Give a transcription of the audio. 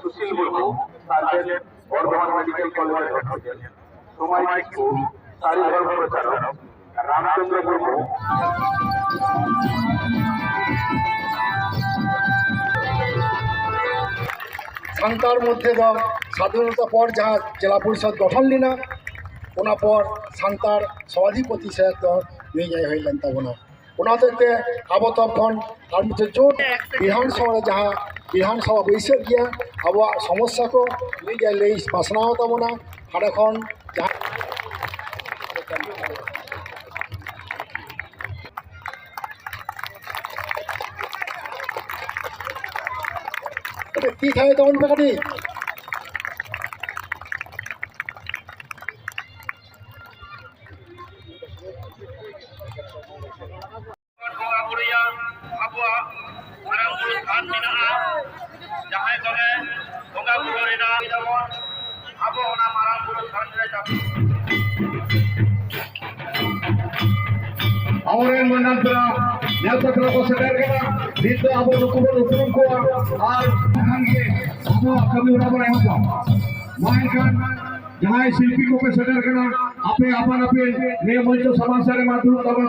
Sushil Murmu sergeant Bardhaman medical hospital সময় school সারি ধর্ম প্রচারক রামচন্দ্র মুর্মু সান্তার মধ্যে বা স্বাধীনতা পর যা জেলা পরিষদ গঠন লিনা ওনা পর সান্তার সভাধিপতি সে তো নিয়ে হইলেন তাবনা ওনা থেকে আবো তখন আর মধ্যে জোট বিধানসভা যাহা বিধানসভা বৈশাখ গিয়া আবার সমস্যা কো নিয়ে লাই বাসনাও তাবনা হাড়ে খন ᱠᱚᱜᱮ ᱵᱚᱸᱜᱟ ᱵᱩᱨᱩ ᱨᱮᱱᱟᱜ ᱛᱟᱵᱚᱱ ᱟᱵᱚ ᱚᱱᱟ ᱢᱟᱨᱟᱝ ᱵᱩᱨᱩ ᱛᱷᱟᱱ ᱨᱮ ᱟᱵᱚᱨᱮᱱ ᱢᱟᱱᱟᱱ නැවතකලා සැරගෙන විද්ද අපොත කුමර උතුම්කෝ ආ මහන්ගේ අමෝ අකමි උඩම එනවා මහන්කන් ජනයි ශිල්පී කෝපේ සැරගෙන අපේ අපන අපේ මේ මොන්ච සමාසාරේ මාතුරු තමයි